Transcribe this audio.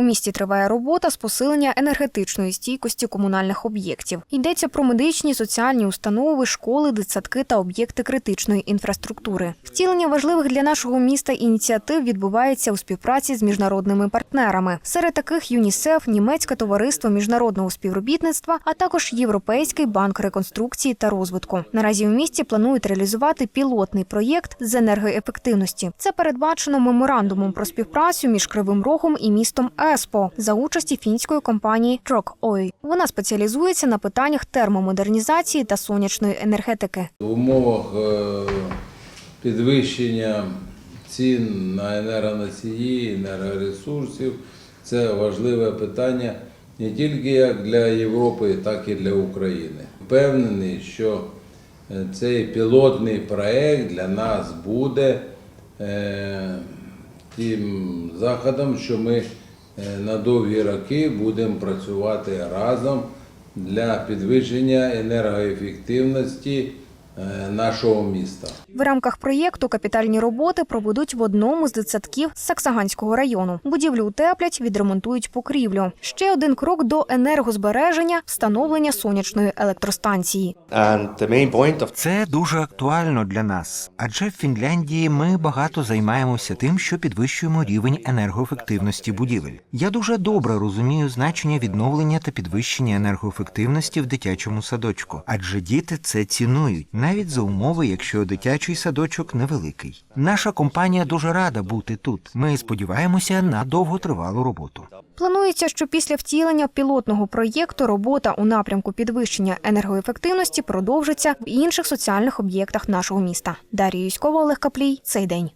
У місті триває робота з посилення енергетичної стійкості комунальних об'єктів. Йдеться про медичні, соціальні установи, школи, дитсадки та об'єкти критичної інфраструктури. Втілення важливих для нашого міста ініціатив відбувається у співпраці з міжнародними партнерами. Серед таких ЮНІСЕФ, Німецьке товариство міжнародного співробітництва, а також Європейський банк реконструкції та розвитку. Наразі у місті планують реалізувати пілотний проєкт з енергоефективності. Це передбачено меморандумом про співпрацю між Кривим Рогом і містом Еспо за участі фінської компанії Трок Ой. Вона спеціалізується на питаннях термомодернізації та сонячної енергетики. В умовах е, підвищення цін на енергоносії, енергоресурсів це важливе питання не тільки як для Європи, так і для України. Впевнений, що е, цей пілотний проект для нас буде е, тим заходом, що ми на довгі роки будемо працювати разом для підвищення енергоефективності е, нашого міста. В рамках проєкту капітальні роботи проведуть в одному з дитсадків Саксаганського району. Будівлю утеплять, відремонтують покрівлю. Ще один крок до енергозбереження встановлення сонячної електростанції. And the main point of Це дуже актуально для нас, адже в Фінляндії ми багато займаємося тим, що підвищуємо рівень енергоефективності будівель. Я дуже добре розумію значення відновлення та підвищення енергоефективності в дитячому садочку, адже діти це цінують, навіть за умови, якщо дитячий садочок невеликий. Наша компанія дуже рада бути тут. Ми сподіваємося на довготривалу роботу. Планується, що після втілення пілотного проєкту робота у напрямку підвищення енергоефективності продовжиться в інших соціальних об'єктах нашого міста. Дар'я Юськова, Олег Каплій. Цей день.